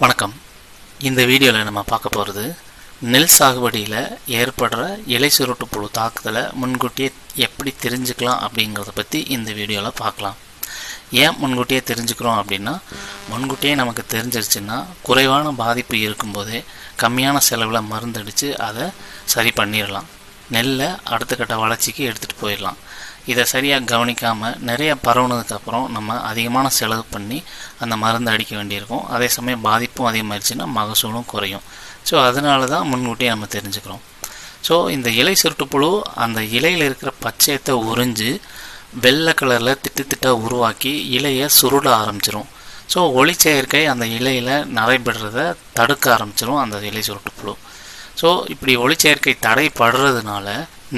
வணக்கம். இந்த வீடியோவில் நம்ம பார்க்க போகிறது நெல் சாகுபடியில் ஏற்படுற இலை சுருட்டு புழு தாக்குதலை முன்கூட்டியே எப்படி தெரிஞ்சுக்கலாம் அப்படிங்கிறத பற்றி இந்த வீடியோவில் பார்க்கலாம். ஏன் முன்கூட்டியே தெரிஞ்சுக்கிறோம் அப்படின்னா முன்கூட்டியே நமக்கு தெரிஞ்சிருச்சுன்னா குறைவான பாதிப்பு இருக்கும்போதே கம்மியான செலவில் மருந்தடித்து அதை சரி பண்ணிடலாம். நெல்லை அடுத்த கட்ட வளர்ச்சிக்கு எடுத்துகிட்டு போயிடலாம். இதை சரியாக கவனிக்காமல் நிறைய பரவுனதுக்கப்புறம் நம்ம அதிகமான செலவு பண்ணி அந்த மருந்து அடிக்க வேண்டியிருக்கும். அதே சமயம் பாதிப்பும் அதிகமாகிடுச்சுன்னா மகசூலும் குறையும். ஸோ அதனால தான் முன்கூட்டியே நம்ம தெரிஞ்சுக்கிறோம். ஸோ இந்த இலை சுருட்டுப்புழு அந்த இலையில் இருக்கிற பச்சையத்தை உறிஞ்சு வெள்ளை கலரில் திட்டு திட்டாக உருவாக்கி இலையை சுருட ஆரம்பிச்சிரும். ஸோ ஒளிச்சேர்க்கை அந்த இலையில் நடைபெறத தடுக்க ஆரம்பிச்சிரும் அந்த இலை சுருட்டுப்புழு ஸோ இப்படி ஒளிச்சேர்க்கை தடைப்படுறதுனால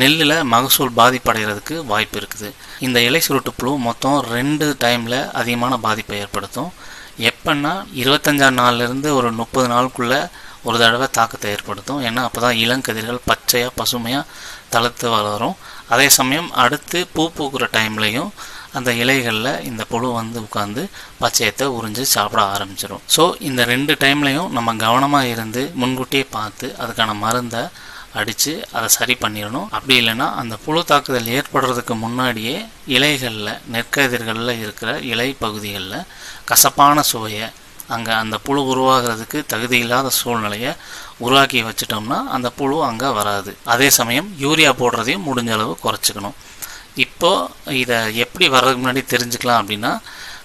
நெல்லில் மகசூல் பாதிப்படைகிறதுக்கு வாய்ப்பு இருக்குது. இந்த இலை சுருட்டு புழு மொத்தம் ரெண்டு டைமில் அதிகமான பாதிப்பை ஏற்படுத்தும். எப்போன்னா இருபத்தஞ்சாம் நாள்லேருந்து ஒரு முப்பது நாளுக்குள்ளே ஒரு தடவை தாக்கத்தை ஏற்படுத்தும். ஏன்னா அப்போ தான் இளங்கதிர்கள் பச்சையாக பசுமையாக தளர்த்து வளரும். அதே சமயம் அடுத்து பூ பூக்கிற டைம்லையும் அந்த இலைகளில் இந்த புழு வந்து உட்காந்து பச்சையத்தை உறிஞ்சு சாப்பிட ஆரம்பிச்சிடும் ஸோ இந்த ரெண்டு டைம்லையும் நம்ம கவனமாக இருந்து முன்கூட்டியே பார்த்து அதுக்கான மருந்தை அடித்து அதை சரி பண்ணிடணும். அப்படி இல்லைன்னா அந்த புழு தாக்குதல் ஏற்படுறதுக்கு முன்னாடியே இலைகளில் நெற்கதிர்களில் இருக்கிற இலை பகுதிகளில் கசப்பான சுவையை அங்கே அந்த புழு உருவாகிறதுக்கு தகுதியில்லாத சூழ்நிலையை உருவாக்கி வச்சிட்டோம்னா அந்த புழு அங்கே வராது. அதே சமயம் யூரியா போடுறதையும் முடிஞ்ச அளவு குறைச்சிக்கணும். இப்போது இதை எப்படி வர்றதுக்கு முன்னாடி தெரிஞ்சுக்கலாம் அப்படின்னா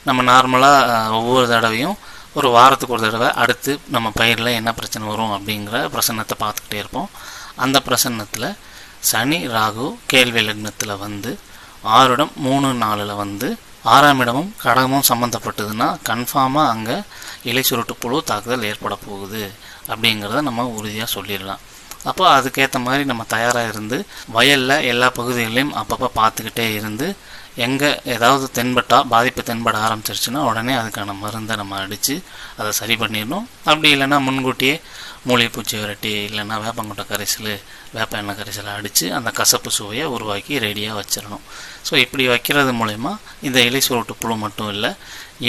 நம்ம நார்மலாக ஒவ்வொரு தடவையும் ஒரு வாரத்துக்கு ஒரு தடவை அடுத்து நம்ம பயிரில் என்ன பிரச்சனை வரும் அப்படிங்கிற பிரச்சனத்தை பார்த்துக்கிட்டே இருப்போம். அந்த பிரசன்னத்தில் சனி ராகு கேள்வி லக்னத்தில் வந்து ஆறிடம் மூணு நாலில் வந்து ஆறாம் இடமும் கடகமும் சம்மந்தப்பட்டதுன்னா கன்ஃபார்மாக அங்கே இலை சுருட்டு புழு தாக்குதல் ஏற்பட போகுது அப்படிங்கிறத நம்ம உறுதியாக சொல்லிடலாம். அப்போ அதுக்கேற்ற மாதிரி நம்ம தயாராக இருந்து வயலில் எல்லா பகுதிகளையும் அப்பப்போ பார்த்துக்கிட்டே இருந்து எங்கே ஏதாவது தென்பட்டால் பாதிப்பு தென்பட ஆரம்பிச்சிருச்சுன்னா உடனே அதுக்கான மருந்தை நம்ம அடித்து அதை சரி பண்ணிடணும். அப்படி இல்லைன்னா முன்கூட்டியே மூலிகைப்பூச்சி விரட்டி இல்லைன்னா வேப்பங்கொட்டை கரைசல் வேப்ப எண்ணெய் கரைசலை அடித்து அந்த கசப்பு சுவையை உருவாக்கி ரெடியாக வச்சிடணும். ஸோ இப்படி வைக்கிறது மூலயமா இந்த இலை சுருட்டு புழு மட்டும் இல்லை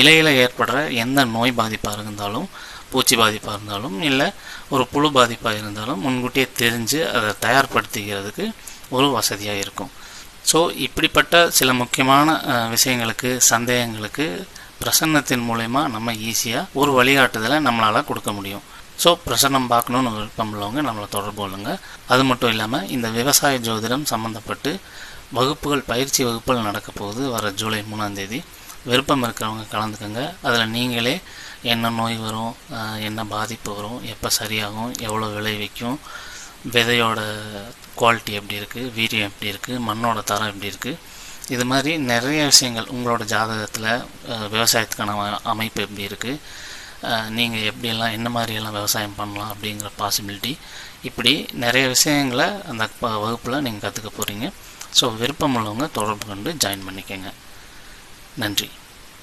இலையில் ஏற்படுற எந்த நோய் பாதிப்பாக இருந்தாலும் பூச்சி பாதிப்பாக இருந்தாலும் இல்லை ஒரு புழு பாதிப்பாக இருந்தாலும் முன்கூட்டியே தெரிஞ்சு அதை தயார்படுத்திக்கிறதுக்கு ஒரு வசதியாக இருக்கும். ஸோ இப்படிப்பட்ட சில முக்கியமான விஷயங்களுக்கு சந்தேகங்களுக்கு பிரசன்னத்தின் மூலயமா நம்ம ஈஸியாக ஒரு வழிகாட்டுதலை நம்மளால் கொடுக்க முடியும். ஸோ பிரசன்னம் பார்க்கணுன்னு விருப்பம் உள்ளவங்க நம்மளை தொடர்பு கொள்ளுங்க. அது மட்டும் இல்லாமல் இந்த விவசாய ஜோதிடம் சம்மந்தப்பட்டு வகுப்புகள் பயிற்சி வகுப்புகள் நடக்க போகுது வர ஜூலை மூணாம் தேதி. விருப்பம் இருக்கிறவங்க கலந்துக்கோங்க. அதில் நீங்களே என்ன நோய் வரும் என்ன பாதிப்பு வரும் எப்போ சரியாகும் எவ்வளோ விளைவிக்கும் விதையோட குவாலிட்டி எப்படி இருக்குது வீரியம் எப்படி இருக்குது மண்ணோட தரம் எப்படி இருக்குது இது மாதிரி நிறைய விஷயங்கள் உங்களோட ஜாதகத்தில் விவசாயத்துக்கான அமைப்பு எப்படி இருக்குது நீங்கள் எப்படியெல்லாம் என்ன மாதிரியெல்லாம் விவசாயம் பண்ணலாம் அப்படிங்கிற பாசிபிலிட்டி இப்படி நிறைய விஷயங்களை அந்த வகுப்பில் நீங்கள் கற்றுக்க போகிறீங்க ஸோ விருப்பம் உள்ளவங்க தொடர்பு கொண்டு ஜாயின் பண்ணிக்கோங்க. நன்றி.